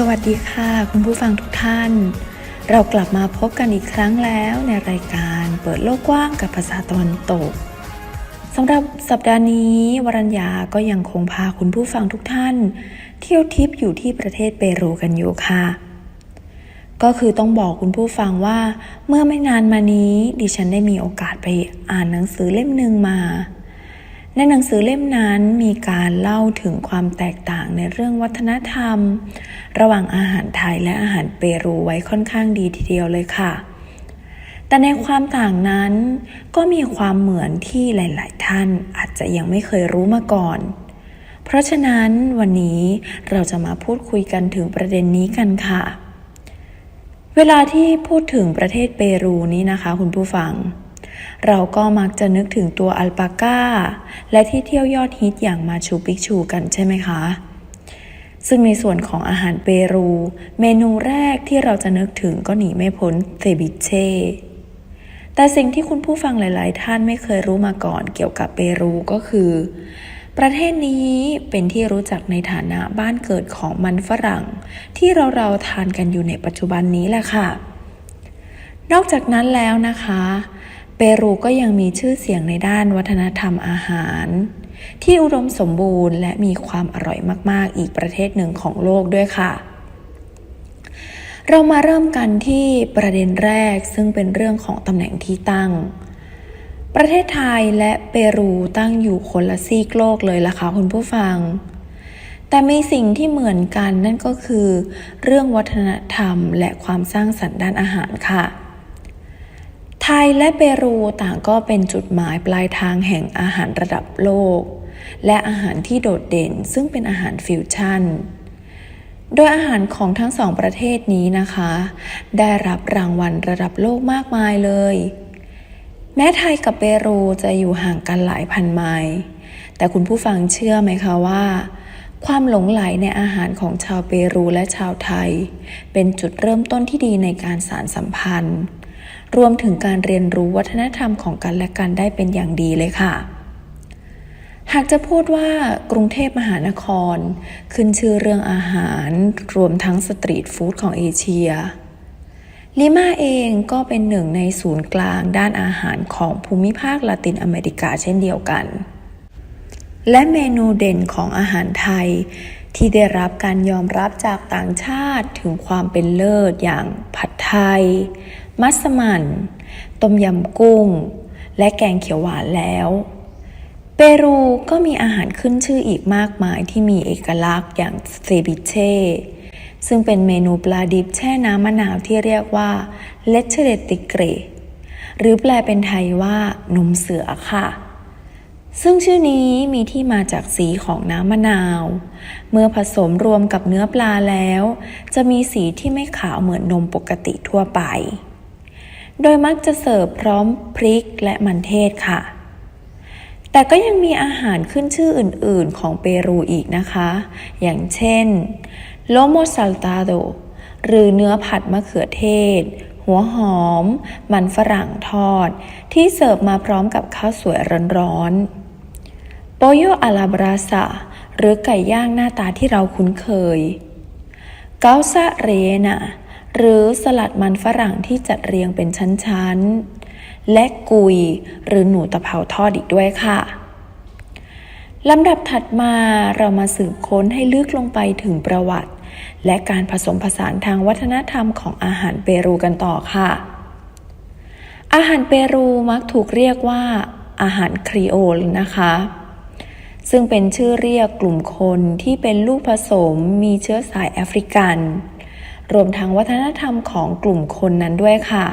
สวัสดีค่ะ คุณผู้ฟังทุกท่าน เรากลับมาพบกันอีกครั้งแล้วในรายการเปิดโลกกว้างกับภาษาตะวันตกสำหรับสัปดาห์นี้วรัญญาก็ยังคงพาคุณผู้ฟังทุกท่าน เที่ยวทิปอยู่ที่ประเทศเปรูกันอยู่ค่ะ ก็คือต้องบอกคุณผู้ฟังว่า เมื่อไม่นานมานี้ดิฉันได้มีโอกาสไปอ่านหนังสือเล่มหนึ่งมา ในหนังสือเล่มนั้นมีการเล่าถึงความแตกต่างในเรื่องวัฒนธรรม ระหว่างอาหารไทยและอาหารเปรูไว้ค่อนข้างดีทีเดียวเลยค่ะ แต่ในความต่างนั้นก็มีความเหมือนที่หลาย ๆ ท่านอาจจะยังไม่เคยรู้มาก่อน เพราะฉะนั้นวันนี้เราจะมาพูดคุยกันถึงประเด็นนี้กันค่ะ เวลาที่พูดถึงประเทศเปรูนี้นะคะ คุณผู้ฟัง เราก็มักจะนึกถึงตัวอัลปาก้า และที่เที่ยวยอดฮิตอย่างมาชูปิกชูกันใช่ไหมคะ ซึ่งในส่วนของอาหารเปรู เมนูแรกที่เราจะนึกถึงก็หนีไม่พ้นเซบิเช่แต่สิ่งที่คุณผู้ฟังหลาย ๆ ท่านไม่เคยรู้มาก่อนเกี่ยวกับเปรูก็คือ ประเทศนี้เป็นที่รู้จักในฐานะบ้านเกิดของมันฝรั่ง ที่เราเราทานกันอยู่ในปัจจุบันนี้แหละค่ะ นอกจากนั้นแล้วนะคะ เปรูก็ยังมีชื่อเสียงในด้านวัฒนธรรมอาหาร ที่อุดมสมบูรณ์และมีความอร่อยมาก ๆ อีกประเทศหนึ่งของโลกด้วยค่ะ เรามาเริ่มกันที่ประเด็นแรกซึ่งเป็นเรื่องของตำแหน่งที่ตั้ง ประเทศไทยและเปรูตั้งอยู่คนละซีกโลกเลยล่ะค่ะคุณผู้ฟังแต่มีสิ่งที่เหมือนกันนั่นก็คือ เรื่องวัฒนธรรมและความสร้างสรรค์ด้านอาหารค่ะ ไทยและเปรูต่างก็เป็นจุดหมายปลายทางแห่งอาหารระดับโลก และอาหารที่โดดเด่นซึ่งเป็นอาหารฟิวชั่น โดยอาหารของทั้งสองประเทศนี้นะคะ ได้รับรางวัลระดับโลกมากมายเลย แม้ไทยกับเปรูจะอยู่ห่างกันหลายพันไมล์แต่คุณผู้ฟังเชื่อไหมคะว่า ความหลงไหลในอาหารของชาวเปรูและชาวไทย เป็นจุดเริ่มต้นที่ดีในการสารสัมพันธ์ รวมถึงการเรียนรู้วัฒนธรรมของกันและกันได้เป็นอย่างดีเลยค่ะ หากจะพูดว่ากรุงเทพมหานคร ขึ้นชื่อเรื่องอาหารรวมทั้งสตรีทฟู้ดของเอเชียลิมาเองก็เป็นหนึ่งในศูนย์กลางด้านอาหารของภูมิภาคลาตินอเมริกาเช่นเดียวกัน และเมนูเด่นของอาหารไทย ที่ได้รับการยอมรับจากต่างชาติถึงความเป็นเลิศอย่างผัดไทย มัสมั่น ต้มยำกุ้ง และแกงเขียวหวานแล้ว เปรูก็มีอาหารขึ้นชื่ออีกมากมายที่มีเอกลักษณ์อย่างเซบิเช่ ซึ่งเป็นเมนูปลาดิบแช่น้ำมะนาวที่เรียกว่าเลเชเรติเกรหรือแปลเป็นไทยว่านมเสือค่ะ ซึ่งชื่อนี้มีที่มาจากสีของน้ำมะนาว เมื่อผสมรวมกับเนื้อปลาแล้ว จะมีสีที่ไม่ขาวเหมือนนมปกติทั่วไป โดยมักจะเสิร์ฟพร้อมพริกและมันเทศค่ะ แต่ก็ยังมีอาหารขึ้นชื่ออื่น ๆ ของเปรูอีกนะคะ อย่างเช่นโลโมซัลตาโดหรือเนื้อผัดมะเขือเทศ หัวหอม มันฝรั่งทอด ที่เสิร์ฟมาพร้อมกับข้าวสวยร้อนๆโปโยอาลาบราซาหรือไก่ย่างหน้าตาที่เราคุ้นเคยเกาซาเรนา หรือสลัดมันฝรั่งที่จัดเรียงเป็นชั้นๆ และกุยหรือหนูตะเภาทอดอีกด้วยค่ะลำดับถัดมาเรามาสืบค้นให้ลึกลงไปถึงประวัติ และการผสมผสานทางวัฒนธรรมของอาหารเปรูกันต่อค่ะ อาหารเปรูมักถูกเรียกว่า อาหารครีโอลนะคะ ซึ่งเป็นชื่อเรียกกลุ่มคนที่เป็นลูกผสมมีเชื้อสายแอฟริกัน รวมทั้งวัฒนธรรมของกลุ่มคนนั้นด้วยค่ะ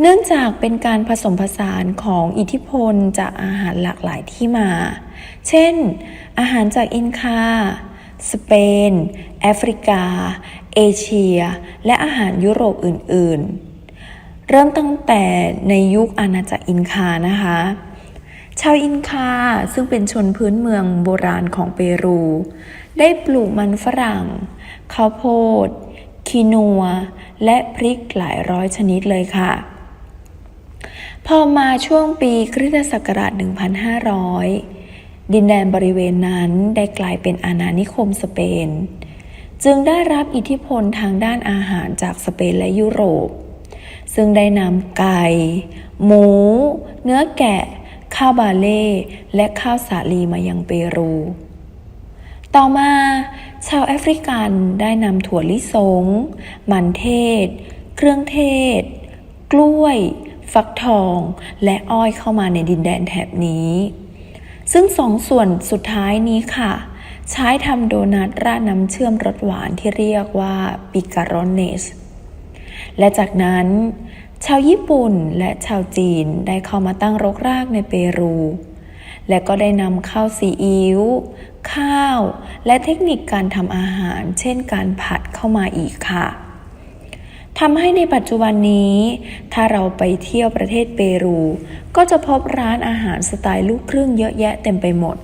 เนื่องจากเป็นการผสมผสานของอิทธิพลจากอาหารหลากหลายที่มา เช่น อาหารจากอินคา สเปน แอฟริกา เอเชีย และอาหารยุโรปอื่น ๆ เริ่มตั้งแต่ในยุคอาณาจักรอินคานะคะชาวอินคาซึ่งเป็นชนพื้นเมืองโบราณของเปรู ได้ปลูกมันฝรั่งข้าวโพดคีนัว และพริกหลายร้อยชนิดเลยค่ะ พอมาช่วงปีคริสตศักราช 1500 ดินแดนบริเวณนั้นได้กลายเป็นอาณานิคมสเปน จึงได้รับอิทธิพลทางด้านอาหารจากสเปนและยุโรป ซึ่งได้นำไก่ หมู เนื้อแกะ ข้าวบาเล่ และข้าวสาลีมายังเปรู ต่อมาชาวแอฟริกันได้นำถั่วลิสง มันเทศ เครื่องเทศ กล้วย ฟักทอง และอ้อยเข้ามาในดินแดนแถบนี้ ซึ่งสองส่วนสุดท้ายนี้ค่ะ ใช้ทำโดนัทราดน้ำเชื่อมรสหวานที่เรียกว่าปิการอนเนส และจากนั้น ชาวญี่ปุ่นและชาวจีนได้เข้ามาตั้งรกรากในเปรูและก็ได้นำข้าวซีอิ๊ว ข้าว และเทคนิคการทำอาหาร เช่นการผัดเข้ามาอีกค่ะทำให้ในปัจจุบันนี้ ถ้าเราไปเที่ยวประเทศเปรู ก็จะพบร้านอาหารสไตล์ลูกครึ่งเยอะแยะเต็มไปหมด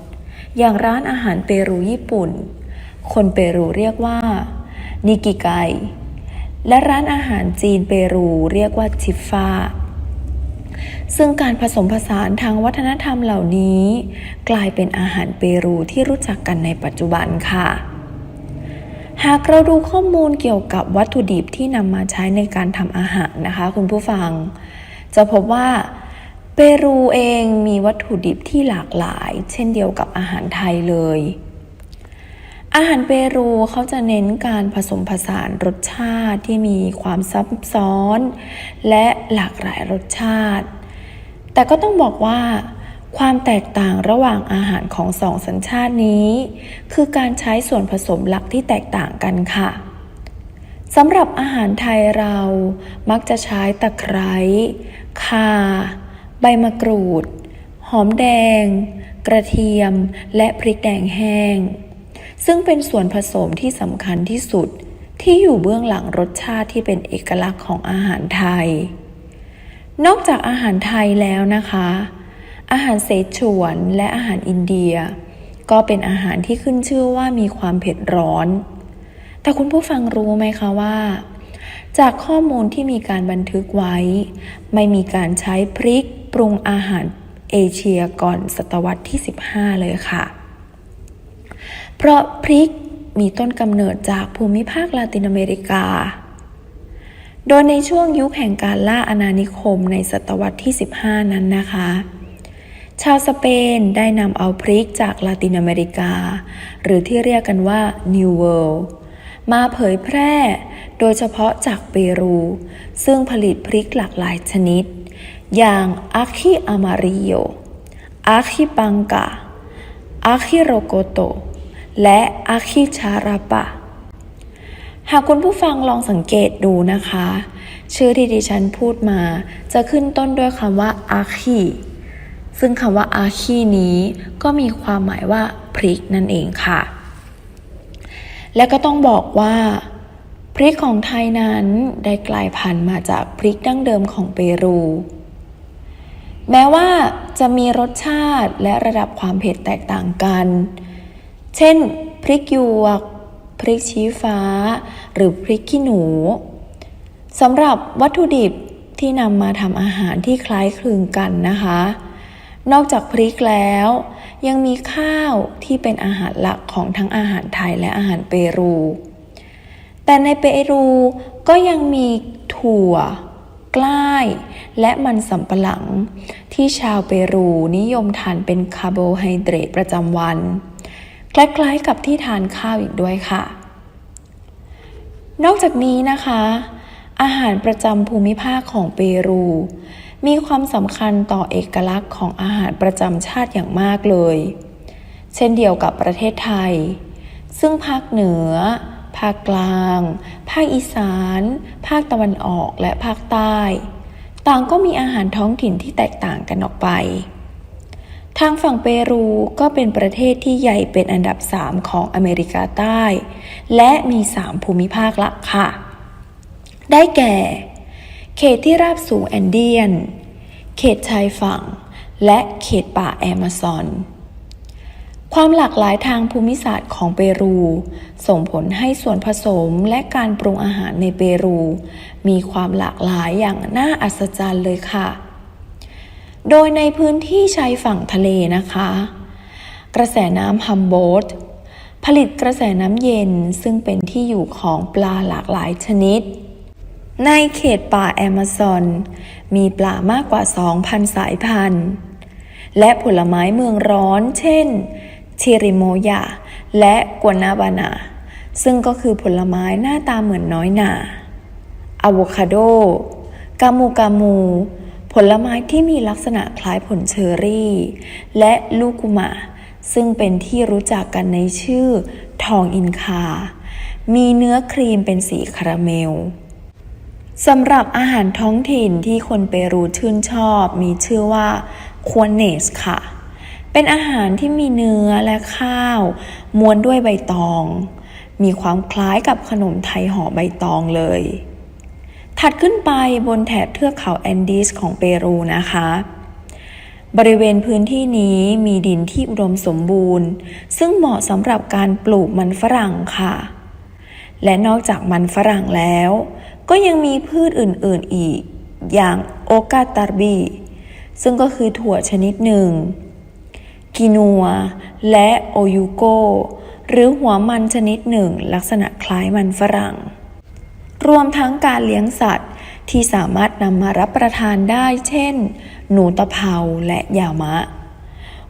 อย่างร้านอาหารเปรูญี่ปุ่น คนเปรูเรียกว่านิกิไกและร้านอาหารจีนเปรูเรียกว่าชิฟฟา ซึ่งการผสมผสานทางวัฒนธรรมเหล่านี้ กลายเป็นอาหารเปรูที่รู้จักกันในปัจจุบันค่ะ หากเราดูข้อมูลเกี่ยวกับวัตถุดิบที่นำมาใช้ในการทำอาหารนะคะ คุณผู้ฟัง จะพบว่าเปรูเองมีวัตถุดิบที่หลากหลาย เช่นเดียวกับอาหารไทยเลย อาหารเปรูเขาจะเน้นการผสมผสานรสชาติที่มีความซับซ้อน และหลากหลายรสชาติ แต่ก็ต้องบอกว่า ความแตกต่างระหว่างอาหารของสองสัญชาตินี้ คือการใช้ส่วนผสมหลักที่แตกต่างกันค่ะสำหรับอาหารไทยเรามักจะใช้ตะไคร้ข่า ใบมะกรูด หอมแดง กระเทียม และพริกแดงแห้ง ซึ่งเป็นส่วนผสมที่สำคัญที่สุด ที่อยู่เบื้องหลังรสชาติที่เป็นเอกลักษณ์ของอาหารไทย นอกจากอาหารไทยแล้วนะคะ อาหารเสฉวนและอาหารอินเดีย ก็เป็นอาหารที่ขึ้นชื่อว่ามีความเผ็ดร้อน แต่คุณผู้ฟังรู้ไหมคะว่า จากข้อมูลที่มีการบันทึกไว้ ไม่มีการใช้พริกปรุงอาหารเอเชียก่อนศตวรรษที่ 15 เลยค่ะ เพราะพริกมีต้นกำเนิดจากภูมิภาคลาตินอเมริกา โดยในช่วงยุคแห่งการล่าอาณานิคมในศตวรรษที่ 15 นั้นนะคะ ชาวสเปนได้นำเอาพริกจากลาตินอเมริกา หรือที่เรียกกันว่า New World มาเผยแพร่ โดยเฉพาะจากเปรู ซึ่งผลิตพริกหลากหลายชนิด อย่างอาคิอามาริโยอาคิปังกาอาคิโรโกโต และอาคิชาราปะ หากคุณผู้ฟังลองสังเกตดูนะคะ ชื่อที่ดิฉันพูดมา จะขึ้นต้นด้วยคำว่าอาคิซึ่งคำว่าอาคีนี้ก็มีความหมายว่าพริกนั่นเองค่ะ และก็ต้องบอกว่าพริกของไทยนั้นได้กลายพันธุ์มาจากพริกดั้งเดิมของเปรู แม้ว่าจะมีรสชาติและระดับความเผ็ดแตกต่างกัน เช่น พริกหยวก พริกชี้ฟ้า หรือพริกขี้หนูสำหรับวัตถุดิบที่นำมาทำอาหารที่คล้ายคลึงกันนะคะ นอกจากพริกแล้ว ยังมีข้าวที่เป็นอาหารหลักของทั้งอาหารไทยและอาหารเปรู แต่ในเปรูก็ยังมีถั่ว กล้าย และมันสำปะหลัง ที่ชาวเปรูนิยมทานเป็นคาร์โบไฮเดรตประจำวัน คล้ายๆกับที่ทานข้าวอีกด้วยค่ะ นอกจากนี้นะคะ อาหารประจำภูมิภาคของเปรู มีความสำคัญต่อเอกลักษณ์ของอาหารประจำชาติอย่างมากเลย เช่นเดียวกับประเทศไทย ซึ่งภาคเหนือ ภาคกลาง ภาคอีสาน ภาคตะวันออกและภาคใต้ ต่างก็มีอาหารท้องถิ่นที่แตกต่างกันออกไป ทางฝั่งเปรูก็เป็นประเทศที่ใหญ่เป็นอันดับ 3 ของอเมริกาใต้ และมี 3 ภูมิภาคหลักค่ะ ได้แก่ เขตที่ราบสูงแอนเดียน เขตชายฝั่ง และเขตป่าแอมะซอน ความหลากหลายทางภูมิศาสตร์ของเปรู ส่งผลให้ส่วนผสมและการปรุงอาหารในเปรู มีความหลากหลายอย่างน่าอัศจรรย์เลยค่ะ โดยในพื้นที่ชายฝั่งทะเลนะคะ กระแสน้ำฮัมโบลต์ผลิตกระแสน้ำเย็นซึ่งเป็นที่อยู่ของปลาหลากหลายชนิด ในเขตป่าแอมะซอน มีปลามากกว่า 2,000 สายพันธุ์ และผลไม้เมืองร้อน เช่น ชิริโมยาและกวนาบานา ซึ่งก็คือผลไม้หน้าตาเหมือนน้อยหนาอะโวคาโด กามูกามู ผลไม้ที่มีลักษณะคล้ายผลเชอร์รี่ และลูกุมะซึ่งเป็นที่รู้จักกันในชื่อทองอินคา มีเนื้อครีมเป็นสีคาราเมลสำหรับอาหารท้องถิ่นที่คนเปรูชื่นชอบ มีชื่อว่าควเนสค่ะ เป็นอาหารที่มีเนื้อและข้าวม้วนด้วยใบตอง มีความคล้ายกับขนมไทยห่อใบตองเลย ถัดขึ้นไปบนแถบเทือกเขาแอนดีสของเปรูนะคะ บริเวณพื้นที่นี้มีดินที่อุดมสมบูรณ์ ซึ่งเหมาะสำหรับการปลูกมันฝรั่งค่ะ และนอกจากมันฝรั่งแล้ว ก็ยังมีพืชอื่นๆอีก อย่างโอกาตาร์บีซึ่งก็คือถั่วชนิดหนึ่ง กินัว และโอยูโก หรือหัวมันชนิดหนึ่ง ลักษณะคล้ายมันฝรั่ง รวมทั้งการเลี้ยงสัตว์ที่สามารถนำมารับประทานได้ เช่น หนูตะเภาและยามะ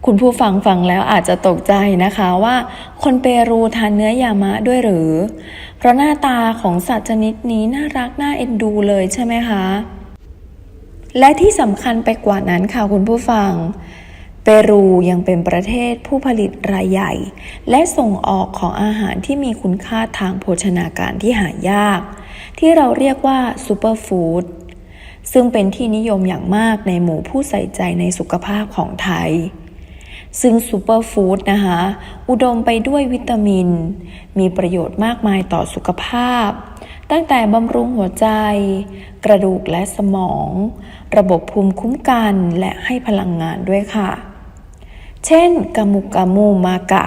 คุณผู้ฟังฟังแล้วอาจจะตกใจนะคะว่า คนเปรูทานเนื้อยามะด้วยหรือ เพราะหน้าตาของสัตว์ชนิดนี้น่ารักน่าเอ็นดูเลยใช่ไหมคะ และที่สำคัญไปกว่านั้นค่ะคุณผู้ฟัง เปรูยังเป็นประเทศผู้ผลิตรายใหญ่ และส่งออกของอาหารที่มีคุณค่าทางโภชนาการที่หายาก ที่เราเรียกว่าซูเปอร์ฟู้ดซึ่งเป็นที่นิยมอย่างมากในหมู่ผู้ใส่ใจในสุขภาพของไทย ซึ่งซูเปอร์ฟู้ดนะคะ อุดมไปด้วยวิตามิน มีประโยชน์มากมายต่อสุขภาพ ตั้งแต่บำรุงหัวใจ กระดูกและสมอง ระบบภูมิคุ้มกันและให้พลังงานด้วยค่ะ เช่นกามุกามูมากะ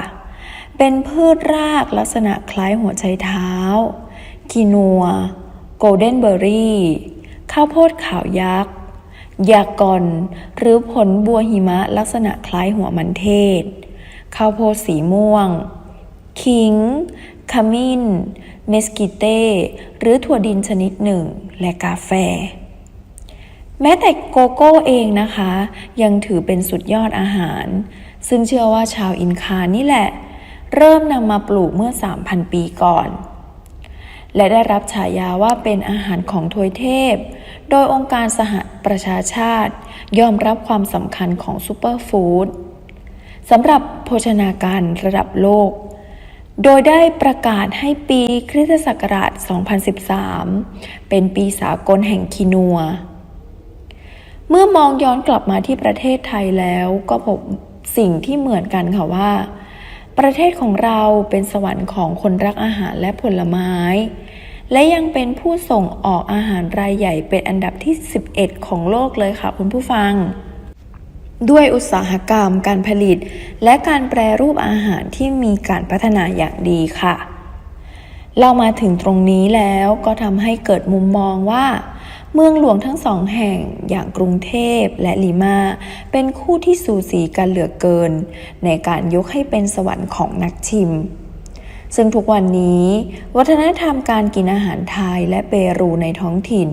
เป็นพืชรากลักษณะคล้ายหัวใจเท้า กินัว โกลเด้นเบอร์รี่ ข้าวโพดขาวยักษ์ ยากอนหรือผลบัวหิมะลักษณะคล้ายหัวมันเทศ ข้าวโพดสีม่วง ขิง ขมิ้น เมสกิเต้ หรือถั่วดินชนิดหนึ่ง และกาแฟแม้แต่โกโก้เองนะคะ ยังถือเป็นสุดยอดอาหาร ซึ่งเชื่อว่าชาวอินคานี่แหละ เริ่มนำมาปลูกเมื่อ 3,000 ปีก่อน และได้รับฉายาว่าเป็นอาหารของทวยเทพ โดยองค์การสหประชาชาติ ยอมรับความสำคัญของซูเปอร์ฟู้ดสำหรับโภชนาการระดับโลก โดยได้ประกาศให้ปีคริสตศักราช 2013 เป็นปีสากลแห่งคินัว เมื่อมองย้อนกลับมาที่ประเทศไทยแล้วก็พบ สิ่งที่เหมือนกันค่ะว่า ประเทศของเราเป็นสวรรค์ของคนรักอาหารและผลไม้ และยังเป็นผู้ส่งออกอาหารรายใหญ่เป็นอันดับที่ 11 ของโลกเลยค่ะคุณผู้ฟัง ด้วยอุตสาหกรรมการผลิต และการแปรรูปอาหารที่มีการพัฒนาอย่างดีค่ะ เรามาถึงตรงนี้แล้วก็ทำให้เกิดมุมมองว่า เมืองหลวงทั้งสองแห่งอย่างกรุงเทพและลีมา เป็นคู่ที่สูสีกันเหลือเกิน ในการยกให้เป็นสวรรค์ของนักชิม ซึ่งทุกวันนี้ วัฒนธรรมการกินอาหารไทยและเปรูในท้องถิ่น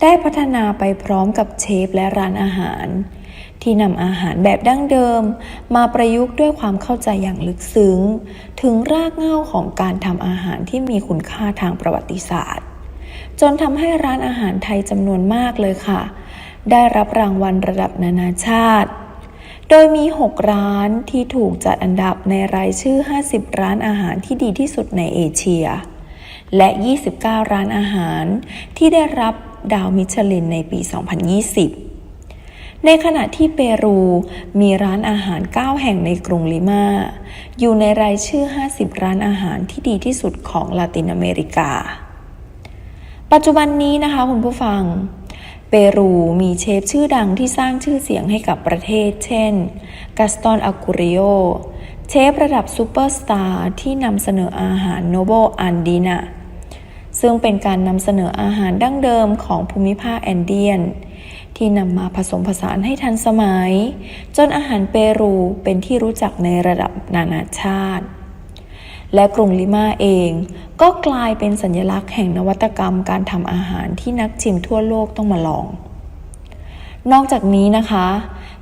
ได้พัฒนาไปพร้อมกับเชฟและร้านอาหาร ที่นำอาหารแบบดั้งเดิม มาประยุกต์ด้วยความเข้าใจอย่างลึกซึ้ง ถึงรากเหง้าของการทำอาหารที่มีคุณค่าทางประวัติศาสตร์ จนทำให้ร้านอาหารไทยจำนวนมากเลยค่ะ ได้รับรางวัลระดับนานาชาติ โดยมี 6 ร้านที่ถูกจัดอันดับในรายชื่อ 50 ร้านอาหารที่ดีที่สุดในเอเชีย และ 29 ร้านอาหารที่ได้รับดาวมิชลินในปี 2020ในขณะที่เปรูมีร้านอาหาร 9 แห่งในกรุงลิมา อยู่ในรายชื่อ 50 ร้านอาหารที่ดีที่สุดของลาตินอเมริกา ปัจจุบันนี้นะคะคุณผู้ฟัง เปรูมีเชฟชื่อดังที่สร้างชื่อเสียงให้กับประเทศ เช่นกาสตอนอากูริโอ เชฟระดับซูเปอร์สตาร์ที่นำเสนออาหารโนโบอันดีนาซึ่งเป็นการนำเสนออาหารดั้งเดิมของภูมิภาคแอนเดียน ที่นำมาผสมผสานให้ทันสมัย จนอาหารเปรูเป็นที่รู้จักในระดับนานาชาติ และกรุงลิมาเอง ก็กลายเป็นสัญลักษณ์แห่งนวัตกรรมการทำอาหารที่นักชิมทั่วโลกต้องมาลอง นอกจากนี้นะคะ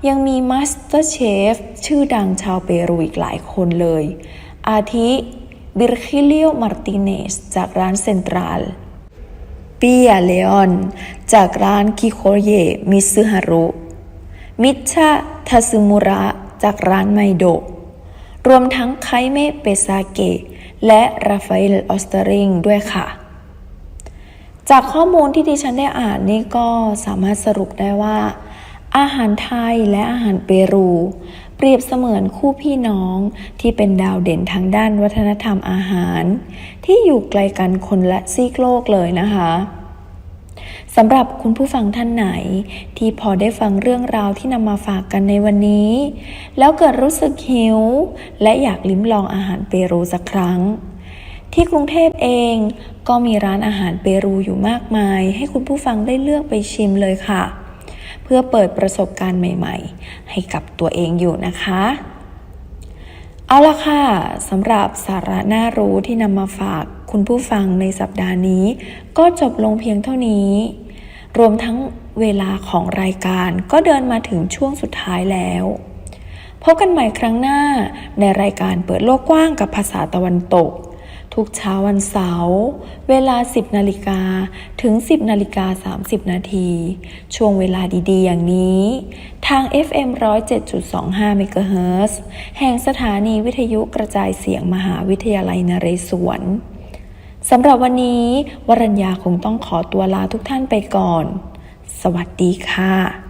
ยังมีมาสเตอร์เชฟชื่อดังชาวเปรูอีกหลายคนเลย อาทิบิร์คิเลียมาร์ติเนสจากร้านเซ็นทรัลปิยเลออนจากร้านคิโคเยมิซึฮารุ มิชะทาซึมุระ จากร้านไมโดะ รวมทั้งไคเมเปซาเกะและราฟาเอลออสเตอริงด้วยค่ะ จากข้อมูลที่ดิฉันได้อ่านนี่ก็สามารถสรุปได้ว่า อาหารไทยและอาหารเปรู เปรียบเสมือนคู่พี่น้องที่เป็นดาวเด่นทางด้านวัฒนธรรมอาหาร ที่อยู่ไกลกันคนละซีกโลกเลยนะคะ สำหรับคุณผู้ฟังท่านไหน ที่พอได้ฟังเรื่องราวที่นำมาฝากกันในวันนี้ แล้วเกิดรู้สึกหิว และอยากลิ้มลองอาหารเปรูสักครั้ง ที่กรุงเทพเองก็มีร้านอาหารเปรูอยู่มากมาย ให้คุณผู้ฟังได้เลือกไปชิมเลยค่ะ เพื่อเปิดประสบการณ์ใหม่ ๆ ให้กับตัวเองอยู่นะคะ เอาละค่ะสำหรับสาระน่ารู้ที่นำมาฝากคุณผู้ฟังในสัปดาห์นี้ก็จบลงเพียงเท่านี้ รวมทั้งเวลาของรายการก็เดินมาถึงช่วงสุดท้ายแล้ว พบกันใหม่ครั้งหน้าในรายการเปิดโลกกว้างกับภาษาตะวันตก ทุกเช้าวันเสาร์เวลา 10 นาฬิกาถึง 10 นาฬิกา 30 นาที ช่วงเวลาดีๆ อย่างนี้ ทาง FM 107.25 MHz แห่งสถานีวิทยุกระจายเสียงมหาวิทยาลัยนเรศวร สำหรับวันนี้ วรัญญาคงต้องขอตัวลาทุกท่านไปก่อน สวัสดีค่ะ